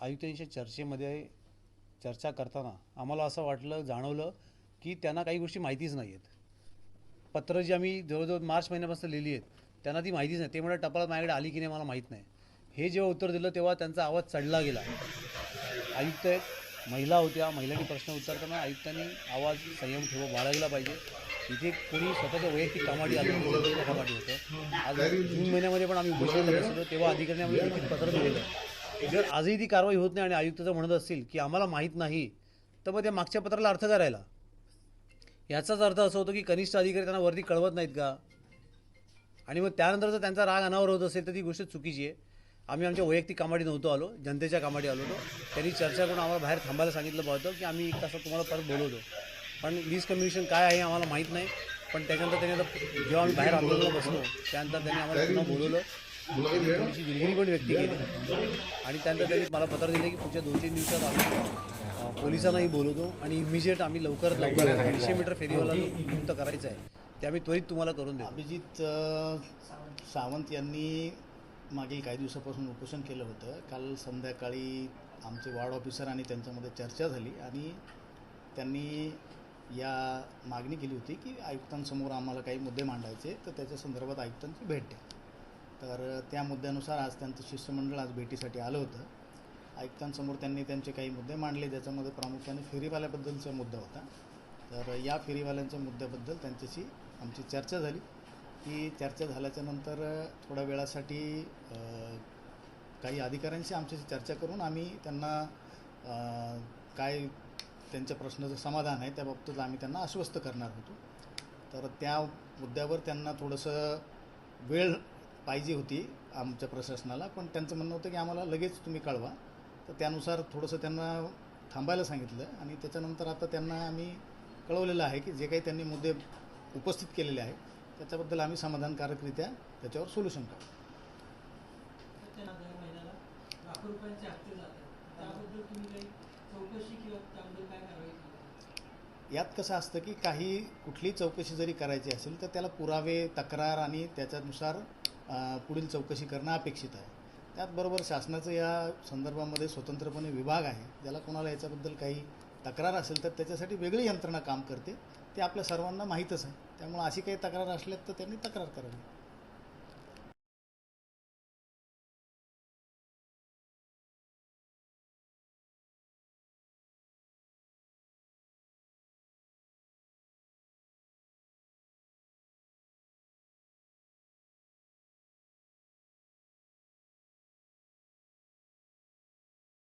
आयुक्तांच्या चर्चेमध्ये चर्चा करताना आम्हाला असं वाटलं जाणवलं की त्यांना काही गोष्टी माहितीच नाही आहेत पत्र जी आम्ही जवळजवळ मार्च महिन्यापासून लिहिली आहेत त्यांना ती माहितीच नाही. ते म्हणत टपाल माझ्याकडे आली की नाही मला माहीत नाही. हे जेव्हा उत्तर दिलं तेव्हा त्यांचा आवाज चढला गेला. आयुक्त आहेत महिला होत्या महिलांनी प्रश्न उच्चारताना आयुक्तांनी आवाज संयम ठेवा बाळगला पाहिजे. इथे कोणी स्वतःच्या वैयक्तिक कामाडी आली कामाडी होतं. आज जून महिन्यामध्ये पण आम्ही उपोषणाला बसलो तेव्हा अधिकाऱ्यांनी आम्ही पत्र दिलेलं आहे. जर आजही ती कारवाई होत नाही आणि आयुक्त जर म्हणत असतील की आम्हाला माहीत नाही तर मग त्या मागच्या पत्राला अर्थ करायला. याचाच अर्थ असं होतो की कनिष्ठ अधिकारी त्यांना वरती कळवत नाहीत का? आणि मग त्यानंतर जर त्यांचा राग अनावर होत असेल तर ती गोष्ट चुकीची आहे. आम्ही आमच्या वैयक्तिक कामाडी नव्हतो आलो जनतेच्या कामाडी आलो होतो. त्यांनी चर्चा करून आम्हाला बाहेर थांबायला सांगितलं होतं की आम्ही एक तासात तुम्हाला परत बोलवतो. पण मिसकम्युनिकेशन काय आहे आम्हाला माहीत नाही. पण त्याच्यानंतर त्यांनी आता जेव्हा आम्ही बाहेर आंदोलनाला बसलो त्यानंतर त्यांनी आम्हाला पुन्हा बोलवलं. पण व्यक्त केली आणि त्यानंतर त्यांनी मला पत्र दिलं की पुढच्या दोन तीन दिवसात आम्ही पोलिसांनाही बोलवतो आणि इमिजिएट आम्ही लवकरात लवकर दीडशे मीटर फेरीवाला मुक्त करायचं आहे. ते आम्ही त्वरित तुम्हाला करून देतो अभिजित सावंत यांनी मागील काही दिवसापासून उपोषण केलं होतं. काल संध्याकाळी आमचे वार्ड ऑफिसर आणि त्यांच्यामध्ये चर्चा झाली आणि त्यांनी या मागणी केली होती की आयुक्तांसमोर आम्हाला काही मुद्दे मांडायचे तर त्याच्या संदर्भात आयुक्तांची भेट द्या. तर त्या मुद्द्यानुसार आज त्यांचं शिष्टमंडळ आज भेटीसाठी आलं होतं. आयुक्तांसमोर त्यांनी त्यांचे काही मुद्दे मांडले ज्याच्यामध्ये प्रामुख्याने फेरीवाल्याबद्दलचा मुद्दा होता. तर या फेरीवाल्यांच्या मुद्द्याबद्दल त्यांच्याशी आमची चर्चा झाली. ती चर्चा झाल्याच्यानंतर थोड्या वेळासाठी काही अधिकाऱ्यांशी आमच्याशी चर्चा करून आम्ही त्यांना काय त्यांच्या प्रश्नाचं समाधान आहे त्या बाबतीत आम्ही त्यांना आश्वस्त करणार होतो. तर त्या मुद्द्यावर त्यांना थोडंसं वेळ पाहिजे होती आमच्या प्रशासनाला पण त्यांचं म्हणणं होतं की आम्हाला लगेच तुम्ही कळवा. तर त्यानुसार थोडंसं त्यांना थांबायला सांगितलं आणि त्याच्यानंतर आता त्यांना आम्ही कळवलेलं आहे की जे काही त्यांनी मुद्दे उपस्थित केलेले आहेत त्याच्याबद्दल आम्ही समाधानकारकरित्या त्याच्यावर सोल्युशन काढू. केली? यात कसं असतं की काही कुठलीही चौकशी जरी करायची असेल तर त्याला पुरावे तक्रार आणि त्याच्यानुसार पुढील चौकशी करणं अपेक्षित आहे. त्याचबरोबर शासनाचं या संदर्भामध्ये स्वतंत्रपणे विभाग आहे. ज्याला कोणाला याच्याबद्दल काही तक्रार असेल तर त्याच्यासाठी वेगळी यंत्रणा काम करते. ते आपल्या सर्वांना माहीतच आहे. त्यामुळे अशी काही तक्रार असल्यात तर त्यांनी तक्रार करावी.